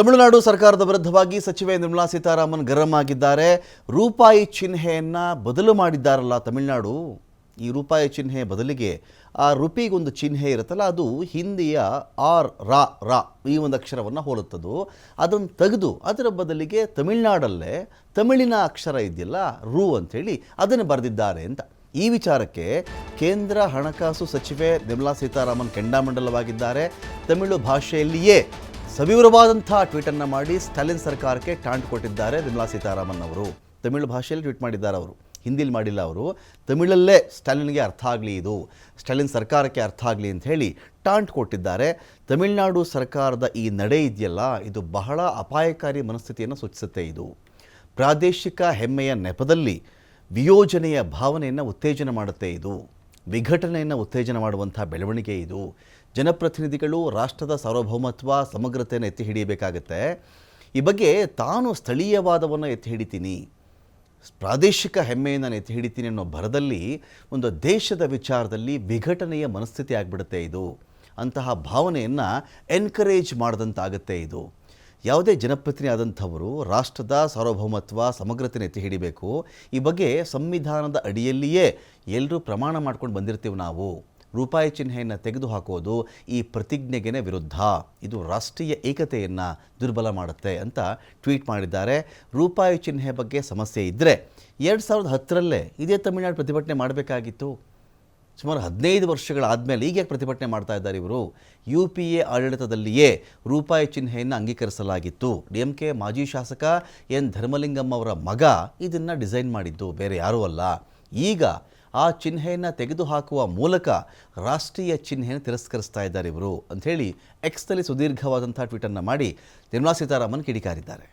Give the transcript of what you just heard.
ತಮಿಳುನಾಡು ಸರ್ಕಾರದ ವಿರುದ್ಧವಾಗಿ ಸಚಿವೆ ನಿರ್ಮಲಾ ಸೀತಾರಾಮನ್ ಗರಂ ಆಗಿದ್ದಾರೆ. ರೂಪಾಯಿ ಚಿಹ್ನೆಯನ್ನ ಬದಲು ಮಾಡಿದ್ದಾರಲ್ಲ ತಮಿಳುನಾಡು. ಈ ರೂಪಾಯಿ ಚಿಹ್ನೆ ಬದಲಿಗೆ ಆ ರುಪಿಗೊಂದು ಚಿಹ್ನೆ ಇರುತ್ತಲ್ಲ, ಅದು ಹಿಂದಿಯ ಆರ್ ರಾ ರಾ ಈ ಒಂದು ಅಕ್ಷರವನ್ನು ಹೋಲುತ್ತದು. ಅದನ್ನು ತೆಗೆದು ಅದರ ಬದಲಿಗೆ ತಮಿಳ್ನಾಡಲ್ಲೇ ತಮಿಳಿನ ಅಕ್ಷರ ಇದೆಯಲ್ಲ, ರು ಅಂಥೇಳಿ ಅದನ್ನು ಬರೆದಿದ್ದಾರೆ ಅಂತ. ಈ ವಿಚಾರಕ್ಕೆ ಕೇಂದ್ರ ಹಣಕಾಸು ಸಚಿವೆ ನಿರ್ಮಲಾ ಸೀತಾರಾಮನ್ ಕೆಂಡಾಮಂಡಲವಾಗಿದ್ದಾರೆ. ತಮಿಳು ಭಾಷೆಯಲ್ಲಿಯೇ ಸವಿವರವಾದಂಥ ಟ್ವೀಟನ್ನು ಮಾಡಿ ಸ್ಟಾಲಿನ್ ಸರ್ಕಾರಕ್ಕೆ ಟಾಂಟ್ ಕೊಟ್ಟಿದ್ದಾರೆ ನಿರ್ಮಲಾ ಸೀತಾರಾಮನ್ ಅವರು. ತಮಿಳು ಭಾಷೆಯಲ್ಲಿ ಟ್ವೀಟ್ ಮಾಡಿದ್ದಾರೆ ಅವರು. ಹಿಂದಿಲಿ ಮಾಡಿಲ್ಲ ಅವರು. ತಮಿಳಲ್ಲೇ ಸ್ಟಾಲಿನ್ಗೆ ಅರ್ಥ ಆಗಲಿ ಇದು. ಸ್ಟಾಲಿನ್ ಸರ್ಕಾರಕ್ಕೆ ಅರ್ಥ ಆಗಲಿ ಅಂತ ಹೇಳಿ ಟಾಂಟ್ ಕೊಟ್ಟಿದ್ದಾರೆ. ತಮಿಳುನಾಡು ಸರ್ಕಾರದ ಈ ನಡೆ ಇದೆಯಲ್ಲ, ಇದು ಬಹಳ ಅಪಾಯಕಾರಿ ಮನಸ್ಥಿತಿಯನ್ನು ಸೂಚಿಸುತ್ತೆ ಇದು. ಪ್ರಾದೇಶಿಕ ಹೆಮ್ಮೆಯ ನೆಪದಲ್ಲಿ ವಿಯೋಜನೆಯ ಭಾವನೆಯನ್ನು ಉತ್ತೇಜನ ಮಾಡುತ್ತೆ ಇದು. ವಿಘಟನೆಯನ್ನು ಉತ್ತೇಜನ ಮಾಡುವಂಥ ಬೆಳವಣಿಗೆ ಇದು. ಜನಪ್ರತಿನಿಧಿಗಳು ರಾಷ್ಟ್ರದ ಸಾರ್ವಭೌಮತ್ವ, ಸಮಗ್ರತೆಯನ್ನು ಎತ್ತಿ ಹಿಡಿಯಬೇಕಾಗತ್ತೆ. ಈ ಬಗ್ಗೆ ತಾನು ಸ್ಥಳೀಯವಾದವನ್ನು ಎತ್ತಿ ಹಿಡಿತೀನಿ. ಪ್ರಾದೇಶಿಕ ಹೆಮ್ಮೆಯನ್ನು ನಾನು ಎತ್ತಿ ಹಿಡಿತೀನಿ ಅನ್ನೋ ಭರದಲ್ಲಿ ಒಂದು ದೇಶದ ವಿಚಾರದಲ್ಲಿ ವಿಘಟನೆಯ ಮನಸ್ಥಿತಿ ಆಗಿಬಿಡುತ್ತೆ ಇದು. ಅಂತಹ ಭಾವನೆಯನ್ನು ಎನ್ಕರೇಜ್ ಮಾಡಿದಂತಾಗುತ್ತೆ ಇದು. ಯಾವುದೇ ಜನಪ್ರತಿನಿಧಿ ಆದಂಥವರು ರಾಷ್ಟ್ರದ ಸಾರ್ವಭೌಮತ್ವ ಸಮಗ್ರತೆ ಎತ್ತಿ ಹಿಡಿಬೇಕು. ಈ ಬಗ್ಗೆ ಸಂವಿಧಾನದ ಅಡಿಯಲ್ಲಿಯೇ ಎಲ್ಲರೂ ಪ್ರಮಾಣ ಮಾಡ್ಕೊಂಡು ಬಂದಿರ್ತೀವಿ ನಾವು. ರೂಪಾಯಿ ಚಿಹ್ನೆಯನ್ನು ತೆಗೆದುಹಾಕೋದು ಈ ಪ್ರತಿಜ್ಞೆಗೆ ವಿರುದ್ಧ. ಇದು ರಾಷ್ಟ್ರೀಯ ಏಕತೆಯನ್ನು ದುರ್ಬಲ ಮಾಡುತ್ತೆ ಅಂತ ಟ್ವೀಟ್ ಮಾಡಿದ್ದಾರೆ. ರೂಪಾಯಿ ಚಿಹ್ನೆ ಬಗ್ಗೆ ಸಮಸ್ಯೆ ಇದ್ದರೆ ಎರಡು ಸಾವಿರದ ಹತ್ತರಲ್ಲೇ ಇದೇ ತಮಿಳುನಾಡು ಪ್ರತಿಭಟನೆ ಮಾಡಬೇಕಾಗಿತ್ತು. ಸುಮಾರು ಹದಿನೈದು ವರ್ಷಗಳಾದಮೇಲೆ ಈಗ ಯಾಕೆ ಪ್ರತಿಭಟನೆ ಮಾಡ್ತಾ ಇದ್ದಾರೆ ಇವರು? ಯು ಪಿ ಎ ಆಡಳಿತದಲ್ಲಿಯೇ ರೂಪಾಯಿ ಚಿಹ್ನೆಯನ್ನು ಅಂಗೀಕರಿಸಲಾಗಿತ್ತು. ಡಿ ಎಂ ಕೆ ಮಾಜಿ ಶಾಸಕ ಎನ್ ಧರ್ಮಲಿಂಗಮ್ಮ ಅವರ ಮಗ ಇದನ್ನು ಡಿಸೈನ್ ಮಾಡಿದ್ದು, ಬೇರೆ ಯಾರೂ ಅಲ್ಲ. ಈಗ ಆ ಚಿಹ್ನೆಯನ್ನು ತೆಗೆದುಹಾಕುವ ಮೂಲಕ ರಾಷ್ಟ್ರೀಯ ಚಿಹ್ನೆಯನ್ನು ತಿರಸ್ಕರಿಸ್ತಾ ಇದ್ದಾರೆ ಇವರು ಅಂಥೇಳಿ ಎಕ್ಸ್ನಲ್ಲಿ ಸುದೀರ್ಘವಾದಂಥ ಟ್ವೀಟನ್ನು ಮಾಡಿ ನಿರ್ಮಲಾ ಸೀತಾರಾಮನ್ ಕಿಡಿಕಾರಿದ್ದಾರೆ.